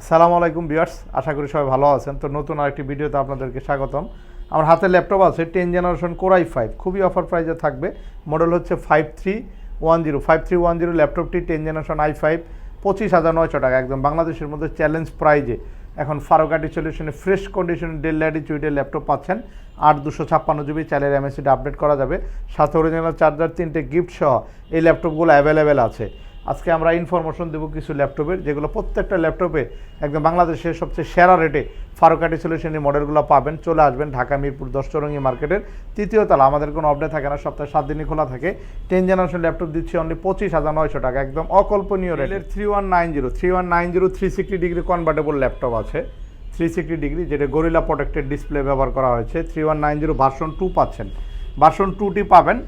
আসসালামু আলাইকুম বিয়ার্স আশা করি সবাই ভালো আছেন। তো নতুন আরেকটি ভিডিওতে আপনাদেরকে স্বাগতম। আমার হাতে ল্যাপটপ আছে, ten generation core i five, খুবই অফার প্রাইজে থাকবে। মডেল হচ্ছে five three one zero. Five three one zero ল্যাপটপটি টেন জেনারেশন আই ফাইভ, পঁচিশ হাজার নয়শো টাকা, একদম বাংলাদেশের মধ্যে চ্যালেঞ্জ প্রাইজে এখন ফারোকাটি সলিউশনে ফ্রেশ কন্ডিশনে ডেল ল্যাটিচিউডের ল্যাপটপ পাচ্ছেন। আট দুশো ছাপ্পান্ন জিবি চাইলে এমএসিটা আপডেট করা যাবে। সাথে অরিজিনাল চার্জার তিনটে গিফট সহ এই ল্যাপটপগুলো অ্যাভেলেবেল আছে। আজকে আমরা ইনফরমেশন দেবো কিছু ল্যাপটপের যেগুলো প্রত্যেকটা ল্যাপটপে একদম বাংলাদেশের সবচেয়ে সেরা রেটে ফারুকাটি সলিউশনের মডেলগুলো পাবেন। চলে আসবেন ঢাকা, মিরপুর দশচরঙ্গি মার্কেটের তৃতীয় তলা। আমাদের কোনো আপডেট থাকে না, সপ্তাহে সাত দিনই খোলা থাকে। টেন জেনারেশন ল্যাপটপ দিচ্ছি অনলি পঁচিশ হাজার নয়শো টাকা, একদম অকল্পনীয় রেটের three one nine zero three one nine zero three sixty degree convertible laptop আছে। থ্রি সিক্সটি ডিগ্রি যেটা গরিলা প্রোটেক্টেড ডিসপ্লে ব্যবহার করা হয়েছে। Three one nine zero version two পাচ্ছেন। ভার্সন টুটি পাবেন।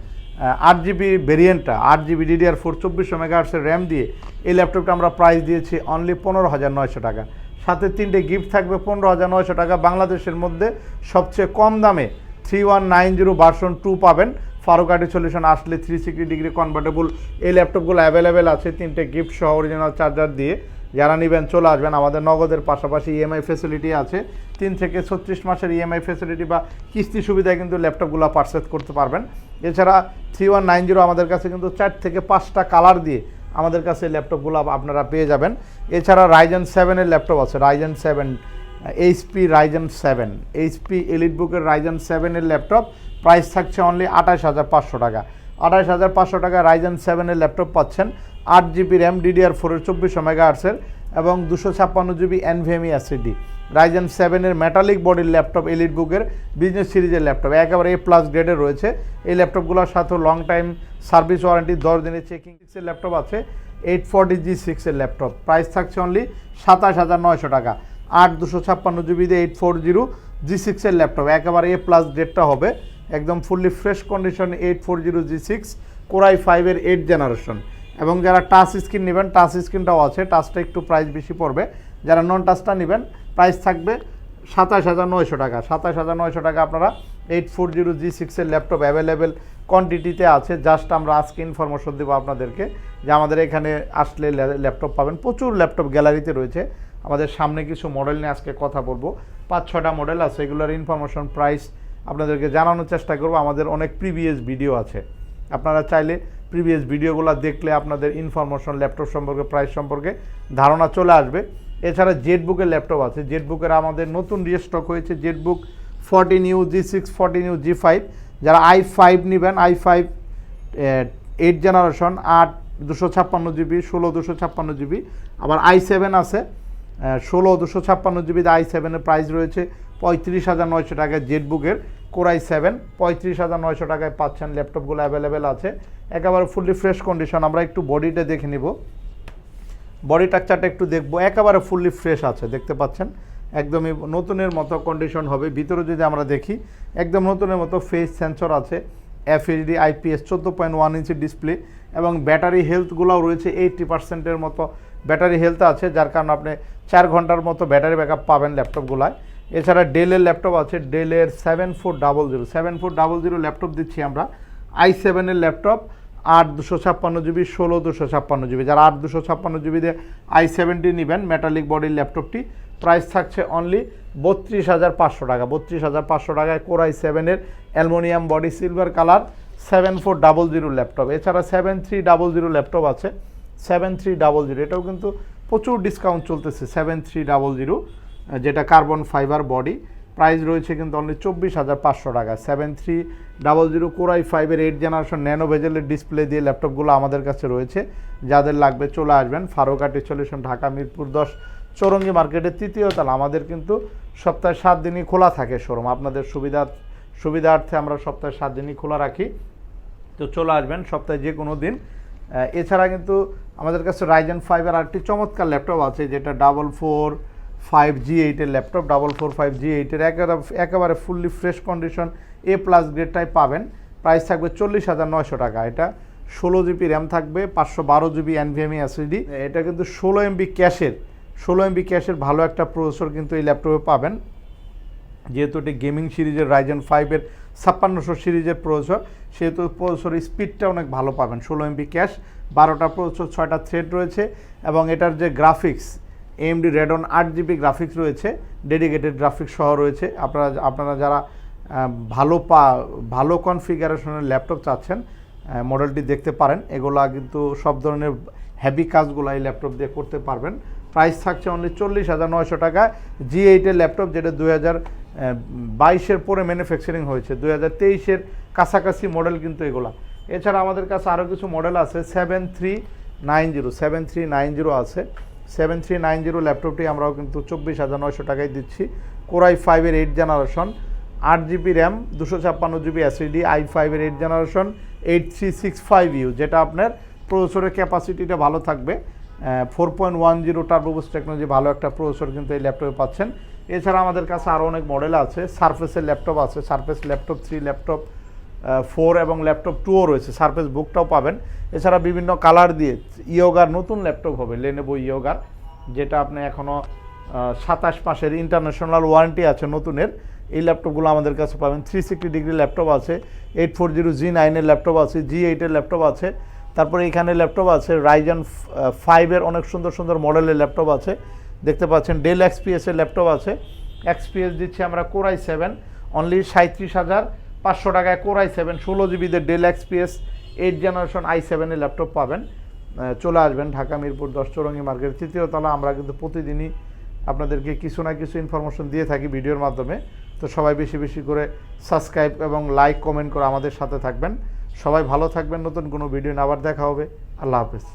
আট জিবি ভেরিয়েন্টটা, আট জিবি ডিডিআর ফোর চব্বিশশো মেগাহার্সের র্যাম দিয়ে এই ল্যাপটপটা আমরা প্রাইস দিয়েছি অনলি পনেরো হাজার নয়শো টাকা। সাথে তিনটে গিফট থাকবে পনেরো হাজার নয়শো টাকা। বাংলাদেশের মধ্যে সবচেয়ে কম দামে three one nine zero version two পাবেন। ফারুকাটি সলিউশন আসলে থ্রি সিক্সটি ডিগ্রি কনভার্টেবল এই ল্যাপটপগুলো অ্যাভেলেবেল আছে। তিনটে গিফট সহ অরিজিনাল চার্জার দিয়ে। যারা নেবেন, চলে আসবেন। আমাদের নগদের পাশাপাশি ইএমআই ফেসিলিটি আছে। তিন থেকে ছত্রিশ মাসের ইএমআই ফেসিলিটি বা কিস্তি সুবিধায় কিন্তু ল্যাপটপগুলো পারচেস করতে পারবেন। এছাড়া থ্রি ওয়ান নাইন জিরো আমাদের কাছে কিন্তু চার থেকে পাঁচটা কালার দিয়ে আমাদের কাছে ল্যাপটপগুলো আপনারা পেয়ে যাবেন। এছাড়া রাইজেন সেভেনের ল্যাপটপ আছে Ryzen seven HP Ryzen seven HP elite বুকের রাইজেন সেভেনের ল্যাপটপ। প্রাইস থাকছে অনলি আঠাশ হাজার পাঁচশো টাকা। আঠাশ হাজার পাঁচশো টাকা রাইজেন সেভেনের ল্যাপটপ পাচ্ছেন। আট জিবি র্যাম ডিডিআর ফোরের চব্বিশশো মেগাহার্সের এবং দুশো ছাপ্পান্ন জিবি এনভিএমই এসিডি রাইজেন সেভেনের মেটালিক বডির ল্যাপটপ এলিট বুকের বিজনেস সিরিজের ল্যাপটপ একেবারে এ প্লাস গ্রেডের রয়েছে। এই ল্যাপটপগুলোর সাথে লং টাইম সার্ভিস ওয়ারেন্টি দশ দিনের চেকিং সিক্সের ল্যাপটপ আছে। এইট ফর্টি জি সিক্সের ল্যাপটপ প্রাইস থাকছে অনলি সাতাশ হাজার নয়শো টাকা। আট দুশো ছাপ্পান্ন জিবি দিয়ে এইট ফোর জিরো জি সিক্সের ল্যাপটপ একেবারে এ প্লাস গ্রেডটা হবে। একদম fully fresh condition eight four zero G six core i ফাইভের এইট জেনারেশন এবং যারা টাচ স্ক্রিন নেবেন টাচ স্ক্রিনটাও আছে টাচটা একটু প্রাইস বেশি পড়বে। যারা নন টাচটা নেবেন প্রাইস থাকবে সাতাশ হাজার নয়শো টাকা। সাতাশ হাজার নয়শো টাকা আপনারা এইট ফোর জিরো জি সিক্সের ল্যাপটপ অ্যাভেলেবেল কোয়ান্টিটিতে আছে। জাস্ট আমরা আজকে ইনফরমেশন দেবো আপনাদেরকে যে আমাদের এখানে আসলে ল্যাপটপ পাবেন। প্রচুর ল্যাপটপ গ্যালারিতে রয়েছে। আমাদের সামনে কিছু মডেল নিয়ে আজকে কথা বলব। পাঁচ, ছটা মডেল আছে, এগুলোর ইনফরমেশন প্রাইস আপনাদেরকে জানানোর চেষ্টা করব। আমাদের অনেক প্রিভিয়াস ভিডিও আছে। আপনারা চাইলে প্রিভিয়াস ভিডিওগুলো দেখলে আপনাদের ইনফরমেশন ল্যাপটপ সম্পর্কে প্রাইস সম্পর্কে ধারণা চলে আসবে। এছাড়া জেট বুকের ল্যাপটপ আছে। জেট বুকের আমাদের নতুন রিস্টক হয়েছে। Jet book fourteen U G six fourteen U G five যারা আই ফাইভ নেবেন আই ফাইভ এইট জেনারেশন আট, দুশো ছাপ্পান্ন জিবি ষোলো দুশো ছাপ্পান্ন জিবি আবার আই সেভেন আছে। ষোলো দুশো ছাপ্পান্ন জিবি আই সেভেনের প্রাইস রয়েছে। পঁয়ত্রিশ হাজার নয়শো টাকা জেট বুকের কোরাই সেভেন, পঁয়ত্রিশ হাজার নয়শো টাকায় পাচ্ছেন, ল্যাপটপগুলো অ্যাভেলেবেল আছে। একেবারে ফুললি ফ্রেশ কন্ডিশন আমরা একটু বডিটা দেখে নিব। বডি টাকচারটা একটু দেখব, একেবারে ফুললি ফ্রেশ আছে, দেখতে পাচ্ছেন? একদমই নতুনের মতো কন্ডিশন হবে। ভিতরে যদি আমরা দেখি, একদম নতুনের মতো ফেস সেন্সর আছে এফএইচডি আইপিএস চোদ্দ পয়েন্ট ওয়ান ইঞ্চি ডিসপ্লে এবং ব্যাটারি হেলথগুলোও রয়েছে এইটটি পার্সেন্টের মতো ব্যাটারি হেলথ আছে, যার কারণে আপনি চার ঘণ্টার মতো ব্যাটারি ব্যাকআপ পাবেন ল্যাপটপগুলায়। এছাড়া ডেলের ল্যাপটপ আছে ডেলের seven four double zero seven four double zero laptop দিচ্ছি আমরা। আই সেভেনের ল্যাপটপ আট দুশো ছাপ্পান্ন জিবি ষোলো দুশো ছাপ্পান্ন জিবি যারা আট দুশো ছাপ্পান্ন জিবি দিয়ে আই সেভেনটি নেবেন মেটালিক বডির ল্যাপটপটি প্রাইস থাকছে অনলি বত্রিশ হাজার পাঁচশো টাকা। বত্রিশ হাজার পাঁচশো টাকায় কোরাই সেভেনের aluminium body silver colour seven four double zero laptop এছাড়া seven three double zero laptop আছে সেভেন থ্রি ডাবল জিরো এটাও কিন্তু প্রচুর ডিসকাউন্ট চলতেছে সেভেন থ্রি ডাবল জিরো যেটা কার্বন ফাইবার বডি প্রাইস রয়েছে কিন্তু অনলি চব্বিশ হাজার পাঁচশো টাকা। Seven three double zero core i ফাইভের এইট জেনারেশন ন্যানো ভেজেলের ডিসপ্লে দিয়ে ল্যাপটপগুলো আমাদের কাছে রয়েছে। যাদের লাগবে চলে আসবেন। ফারুকাটি সলিউশন ঢাকা, মিরপুর দশ চৌরঙ্গি মার্কেটের তৃতীয় তালা। আমাদের কিন্তু সপ্তাহে সাত দিনই খোলা থাকে শোরুম আপনাদের সুবিধা সুবিধার্থে আমরা সপ্তাহে সাত দিনই খোলা রাখি। তো চলে আসবেন সপ্তাহে যে কোনো দিন। এছাড়া কিন্তু আমাদের কাছে রাইজেন ফাইভের আরেকটি চমৎকার ল্যাপটপ আছে, যেটা ডাবল ফোর ফাইভ জি এইটের laptop double four five G এইটের একেবারে একেবারে fully fresh condition A plus গ্রেডটাই পাবেন। প্রাইস থাকবে চল্লিশ হাজার নয়শো টাকা। এটা ষোলো জিবি র্যাম থাকবে, পাঁচশো বারো জিবি এনভিএমই এসিডি এটা কিন্তু ষোলো এমবি ক্যাশের, ষোলো এমবি ক্যাশের ভালো একটা প্রসেসর কিন্তু এই ল্যাপটপে পাবেন। যেহেতু এটি গেমিং সিরিজের রাইজেন ফাইভের ছাপ্পান্নশো সিরিজের প্রসেসর সেহেতু প্রসেসর স্পিডটা অনেক ভালো পাবেন। ষোলো এমবি ক্যাশ বারোটা প্রসেসর ছয়টা থ্রেড রয়েছে এবং এটার যে গ্রাফিক্স এমডি রেডন আট জিবি গ্রাফিক্স রয়েছে ডেডিকেটেড গ্রাফিক্স সহ রয়েছে। আপনারা আপনারা যারা ভালো পা, ভালো কনফিগারেশনের ল্যাপটপ চাচ্ছেন মডেলটি দেখতে পারেন। এগুলা কিন্তু সব ধরনের হেভি কাজগুলো এই ল্যাপটপ দিয়ে করতে পারবেন। প্রাইস থাকছে অনলি চল্লিশ হাজার নয়শো টাকা জি এইটের ল্যাপটপ যেটা দুই হাজার বাইশের পরে ম্যানুফ্যাকচারিং হয়েছে, দুই হাজার তেইশের কাছাকাছি মডেল কিন্তু এগুলা। এছাড়া আমাদের কাছে আরও কিছু মডেল আছে seven three nine zero seven three nine zero আছে। সেভেন থ্রি নাইন জিরো ল্যাপটপটি আমরাও কিন্তু চব্বিশ হাজার নয়শো টাকায় দিচ্ছি। কোরাই ফাইভের এইট জেনারেশন আট জিবি র্যাম দুশো ছাপ্পান্ন জিবি এসএসডি আই ফাইভের eight generation eight three six five U যেটা আপনার প্রসেসরের ক্যাপাসিটিটা ভালো থাকবে। Four point one zero turbo boost technology ভালো একটা প্রসেসর কিন্তু এই ল্যাপটপে পাচ্ছেন। এছাড়া আমাদের কাছে আরও অনেক মডেল আছে। সারফেসের ল্যাপটপ আছে। Surface laptop three laptop four এবং ল্যাপটপ টুও রয়েছে। সারফেস বুকটাও পাবেন। এছাড়া বিভিন্ন কালার দিয়ে ইয়োগার নতুন ল্যাপটপ হবে লেনেবো ইয়োগার যেটা আপনি এখনও সাতাশ মাসের ইন্টারন্যাশনাল ওয়ারেন্টি আছে নতুনের। এই ল্যাপটপগুলো আমাদের কাছে পাবেন। থ্রি সিক্সটি ডিগ্রি ল্যাপটপ আছে এইট ফোর জিরো জি নাইনের ল্যাপটপ আছে জি এইটের ল্যাপটপ আছে। তারপরে এখানে ল্যাপটপ আছে রাইজন ফাইভের অনেক সুন্দর সুন্দর মডেলের ল্যাপটপ আছে। দেখতে পাচ্ছেন ডেল এক্সপিএসের ল্যাপটপ আছে। এক্সপিএস দিচ্ছি আমরা কোরাই সেভেন অনলি সাঁত্রিশ হাজার পাঁচশো টাকায় কোরাই সেভেন ষোলো জিবিতে Dell XPS eight generation I সেভেনের ল্যাপটপ পাবেন। চলে আসবেন ঢাকা, মিরপুর, দশ চৌরঙ্গি মার্কেট, তৃতীয় তলা। আমরা কিন্তু প্রতিদিনই আপনাদেরকে কিছু না কিছু ইনফরমেশন দিয়ে থাকি ভিডিওর মাধ্যমে। তো সবাই বেশি বেশি করে সাবস্ক্রাইব এবং লাইক কমেন্ট করে আমাদের সাথে থাকবেন। সবাই ভালো থাকবেন। নতুন কোনো ভিডিও আবার দেখা হবে। আল্লাহ হাফেজ।